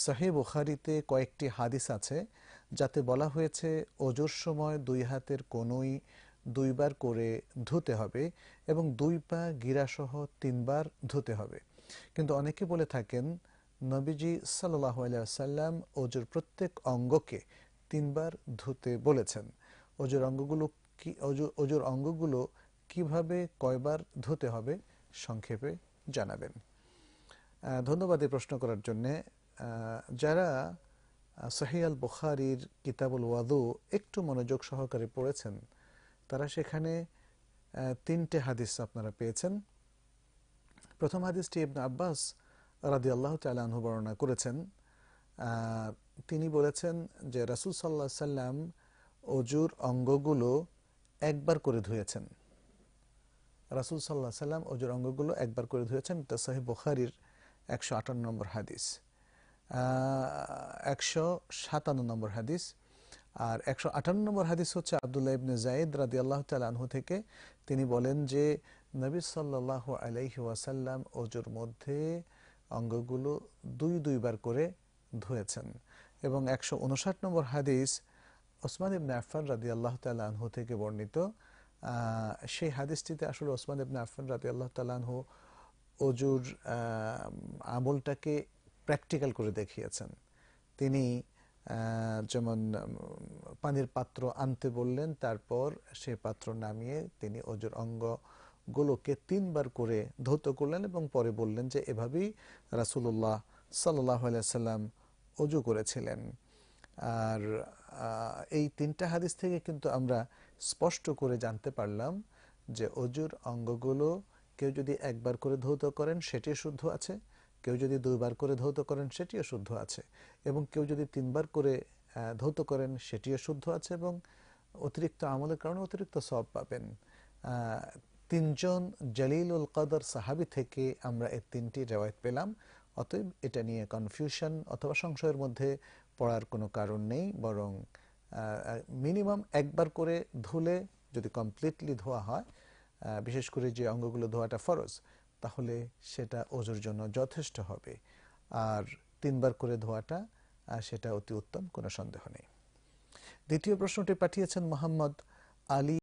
সাহে বুখারিতে কয়েকটি হাদিস আছে, যাতে বলা হয়েছে অজুর সময় দুই হাতের কোনোই দুইবার করে ধুতে হবে এবং দুই পা গিরাসহ তিনবার ধুতে হবে। কিন্তু অনেকে বলে থাকেন, নবীজি সাল্লাহ সাল্লাম অজুর প্রত্যেক অঙ্গকে তিনবার ধুতে বলেছেন। অজুর অঙ্গগুলো কি অজু- অজুর অঙ্গগুলো কীভাবে কয়বার ধুতে হবে? সংক্ষেপে জানাবেন। ধন্যবাদ এই প্রশ্ন করার জন্যে। যারা সহিয়াল বুখারির কিতাবুল ওয়াদু একটু মনোযোগ সহকারে পড়েছেন, তারা সেখানে তিনটে হাদিস আপনারা পেয়েছেন। প্রথম হাদিসটি ইবনে আব্বাস রাদি আল্লাহ তালাহু বর্ণনা করেছেন। তিনি বলেছেন যে রাসুল সাল্লাহ সাল্লাম অজুর অঙ্গগুলো একবার করে ধুয়েছেন। রাসুল সাল্লাহ সাল্লাম অজুর অঙ্গগুলো একবার করে ধুয়েছেন। এটা সাহেব বুখারির একশো আটান্ন নম্বর হাদিস। একশো সাতান্ন নম্বর হাদিস আর একশো আটান্ন নম্বর হাদিস হচ্ছে আবদুল্লাহ ইবনে জাইদ রাদি আল্লাহ আনহু থেকে। তিনি বলেন যে, নবী সাল্লাহ আলাইহি ওয়াসাল্লাম অজুর মধ্যে অঙ্গগুলো দুই দুইবার করে ধুয়েছেন এবং একশো উনষাট নম্বর হাদিস ওসমান ইবনে আফান রাদি আল্লাহ আনহু থেকে বর্ণিত। সেই হাদিসটিতে আসলে ওসমান ইবনে আফান রাদি আল্লাহ আনহু অজুর আমলটাকে প্র্যাকটিক্যাল করে দেখিয়েছেন। তিনি যেমন পানির পাত্র আনতে বললেন, তারপর সেই পাত্র নামিয়ে তিনি অজুর অঙ্গগুলোকে তিনবার করে ধৌত করলেন এবং পরে বললেন যে, এভাবেই রাসুল্লাহ সাল্লাহ সাল্লাম অজু করেছিলেন। আর এই তিনটা হাদিস থেকে কিন্তু আমরা স্পষ্ট করে জানতে পারলাম যে অজুর অঙ্গগুলো কেউ যদি একবার করে ধৌত করেন, সেটি শুদ্ধ আছে। কেউ যদি দুইবার করে ধৌত করেন, সেটিও শুদ্ধ আছে। এবং কেউ যদি তিনবার করে ধৌত করেন, সেটিও শুদ্ধ আছে এবং অতিরিক্ত আমলের কারণে অতিরিক্ত সব পাবেন। তিনজন জালিলুল কদর সাহাবি থেকে আমরা এর তিনটি রেওয়ায়ত পেলাম। অতএব এটা নিয়ে কনফিউশন অথবা সংশয়ের মধ্যে পড়ার কোনো কারণ নেই, বরং মিনিমাম একবার করে ধুলে যদি কমপ্লিটলি ধোয়া হয় বিশেষ করে যে অঙ্গগুলো ধোয়াটা ফরজ তাহলে সেটা ওজোর জন্য যথেষ্ট হবে। আর তিনবার করে ধোয়াটা সেটা অতি উত্তম, কোনো সন্দেহ নেই। দ্বিতীয় প্রশ্নটি পাঠিয়েছেন মোহাম্মদ আলী